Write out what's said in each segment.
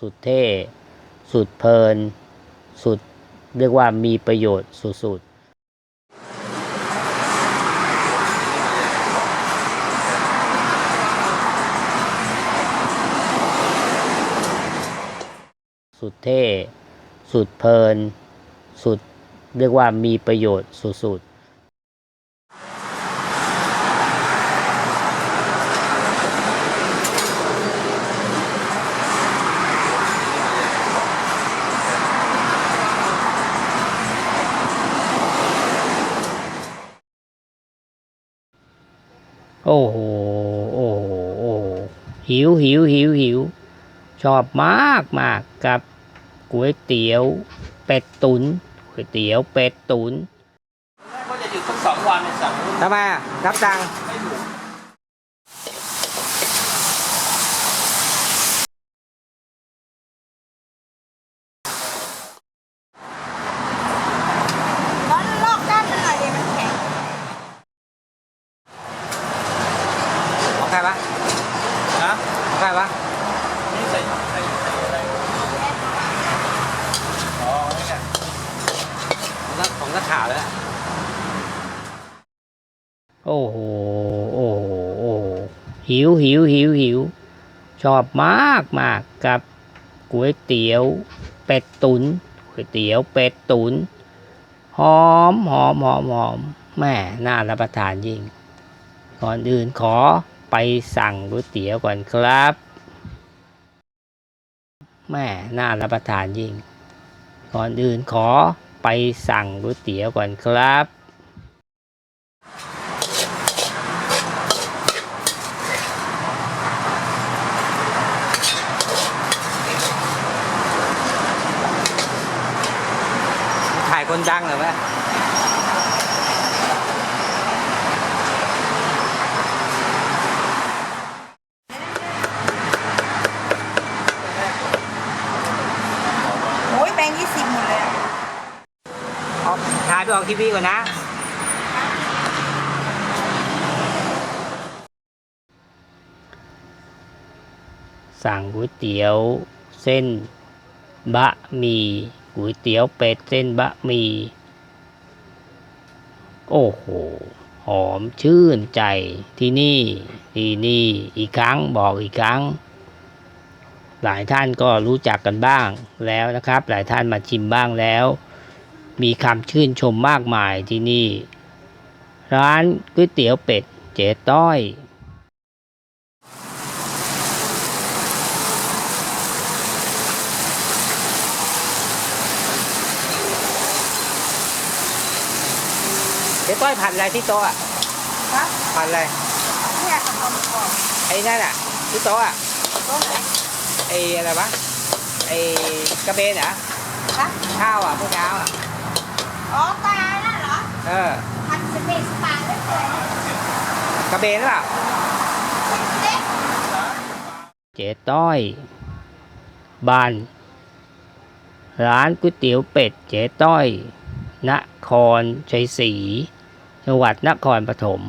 สุดเท่ สุดเพลิน สุดเรียกว่ามีประโยชน์สุดๆ สุดเท่ สุดเพลิน สุดเรียกว่ามีประโยชน์สุดๆโอ้โห โอ้โห โอ้โห หิวหิวหิวหิว ชอบมากมากกับก๋วยเตี๋ยวเป็ดตุนก๋วยเตี๋ยวเป็ดตุนก็จะหยุดทั้งสองวันในสั่งรุ่นทำไมอะรับตังค์ไม่ถูกร้อนลอกด้านมันหน่อยเดี๋ยวมันแข็งของใครวะนะของใครวะ นี่ใส่ใส่ใส่อะไรอ๋อนี่ไง ของ นักข่าวแล้ว โอ้โห โอ้โห โอ้โห หิวหิวหิวหิว ชอบมากมากกับก๋วยเตี๋ยว เป็ดตุนก๋วยเตี๋ยวเป็ดตุน หอมหอมหอมหอมแม่น่ารับประทานยิ่ง ก่อนอื่นขอไปสั่งก๋วยเตี๋ยวก่อนครับแม่น่ารับประทานยิ่ง ก่อนอื่นขอ ไปสั่งก๋วยเตี๋ยวก่อนครับ ถ่ายคนดังเหรอวะ โอ้ยแบงค์ยี่สิบหมดเลยอะ เอาถ่าย ไปออกทีวีก่อนนะ สั่งก๋วยเตี๋ยวเส้นบะหมี่ก๋วยเตี๋ยวเป็ดเส้นบะหมี่โอ้โห หอมชื่นใจที่นี่ที่นี่อีกครั้งบอกอีกครั้ง หลายท่านก็รู้จักกันบ้างแล้วนะครับ หลายท่านมาชิมบ้างแล้ว มีคำชื่นชมมากมายที่นี่ ร้านก๋วยเตี๋ยวเป็ดเจ๊ต้อยเดี๋ยวต้อยผัดอะไรที่โต๊ะอะครับผัดอะไรเนี่ยทำก่อนไอ้นั่นอะที่โต๊ะอะต้มไหนไอ้อะไรวะไอ้กระเบนเหรอครับข้าวอะพวกเช้าอะ อ๋อปลาน่ะเหรอเออพันสเปซปลาได้เลย กระเบนหรือเปล่าเล็กเจ๊ต้อย บ้าน ร้านก๋วยเตี๋ยวเป็ดเจ๊ต้อย นครชัยศรีจังหวัดนครปฐม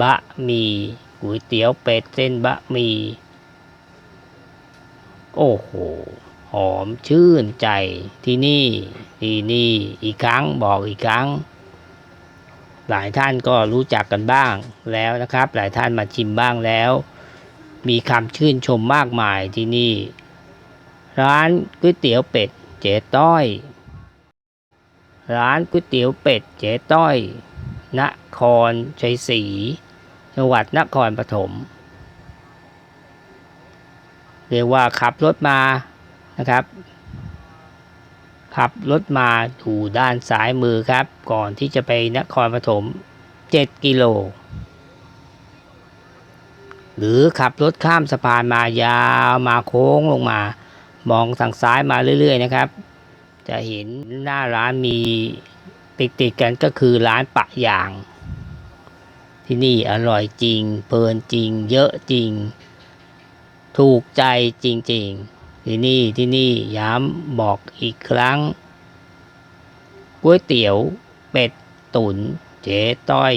บะหมี่ก๋วยเตี๋ยวเป็ดเส้นบะหมี่โอ้โห หอมชื่นใจที่นี่ที่นี่อีกครั้งบอกอีกครั้ง หลายท่านก็รู้จักกันบ้างแล้วนะครับ หลายท่านมาชิมบ้างแล้ว มีคำชื่นชมมากมายที่นี่ ร้านก๋วยเตี๋ยวเป็ดเจ๊ต้อย ร้านก๋วยเตี๋ยวเป็ดเจ๊ต้อย นครชัยศรีจังหวัดนครปฐมเรียกว่าขับรถมานะครับ ขับรถมาอยู่ด้านซ้ายมือครับ ก่อนที่จะไปนครปฐม7 กิโล หรือขับรถข้ามสะพานมายาวมาโค้งลงมา มองทางซ้ายมาเรื่อย ๆ นะครับ จะเห็นหน้าร้านมี ติดติดกันก็คือร้านปะยาง ที่นี่อร่อยจริง เพลินจริง เยอะจริง ถูกใจจริง ๆ ที่นี่ที่นี่ย้ำบอกอีกครั้งก๋วยเตี๋ยวเป็ดตุ๋นเจ๊ต้อย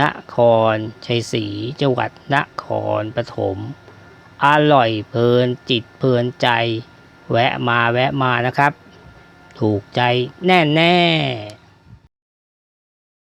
นคร ชัยศรีจังหวัดนครปฐมอร่อยเพลินจิตเพลินใจ แวะมาแวะมานะครับ ถูกใจแน่ๆ